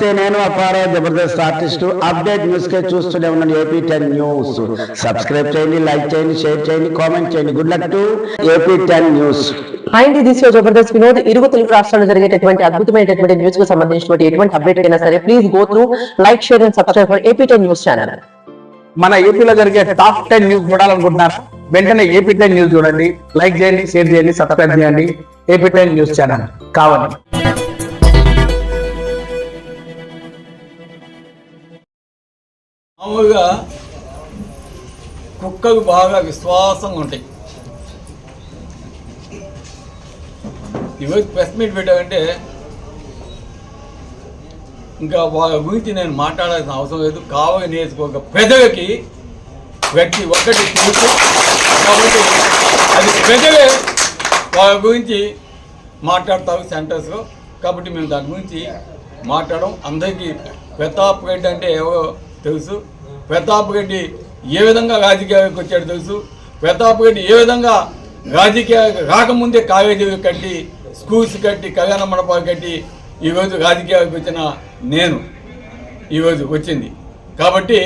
నమస్తే, నేను అపారా జబర్దస్త్ ఆర్టిస్ట్. అప్డేట్ న్యూస్ కే చూస్తూనే ఉన్నాను ఏపీ టెన్ న్యూస్. సబ్స్క్రైబ్ చేయండి లైక్ చేయండి షేర్ చేయండి కామెంట్ చేయండి. Good luck to AP ten news. And this yo Jabardasth Vinod. ఇరుగు తెలుగు రాష్ట్రాల్లో జరిగేటటువంటి అద్భుతమైనటువంటి న్యూస్కు సంబంధించినటువంటి ఎటువంటి అప్డేట్ అయినా సరే please go through like share and subscribe for AP ten news channel మన ఏపీలో జరిగే టాప్ టెన్ న్యూస్ చూడాలనుకుంటున్నారా? వెంటనే ఏపీ టెన్ న్యూస్ చూడండి. లైక్ చేయండి షేర్ చేయండి సబ్స్క్రైబ్ చేయండి. ఏపీ టెన్ న్యూస్ ఛానల్ కావాలి. మామూలుగా కుక్కలు బాగా విశ్వాసంగా ఉంటాయి. ఈరోజు ప్రెస్ మీట్ పెట్టామంటే ఇంకా వాళ్ళ గురించి నేను మాట్లాడాల్సిన అవసరం లేదు. కావాలి నేర్చుకోక పెదవికి వ్యక్తి ఒక్కటి తెలుసు. కాబట్టి అది పెదవే వాళ్ళ గురించి మాట్లాడతారు సెంటర్స్లో. కాబట్టి మేము దాని గురించి మాట్లాడడం అందరికీ ప్రతాప్ రెడ్డి అంటే ఎవరో తెలుసు. ప్రతాప్ రెడ్డి ఏ విధంగా రాజకీయాలకు వచ్చాడో తెలుసు. ప్రతాప్ రెడ్డి ఏ విధంగా రాజకీయ రాకముందే కాలేజీలు కట్టి స్కూల్స్ కట్టి కళ్యాణ మండపాలు కట్టి ఈరోజు రాజకీయాలకు వచ్చిన నేను. ఈరోజు వచ్చింది. కాబట్టి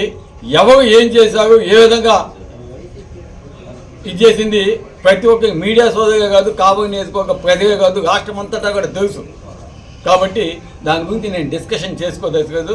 ఎవరు ఏం చేశారు ఏ విధంగా ఇది చేసింది ప్రతి ఒక్క మీడియా సోదరుగా కాదు కాబోయే నియోజకవర్గ ప్రజలే కాదు రాష్ట్రం అంతటా కూడా తెలుసు. కాబట్టి దాని గురించి నేను డిస్కషన్ చేసుకోదలుచుకోదు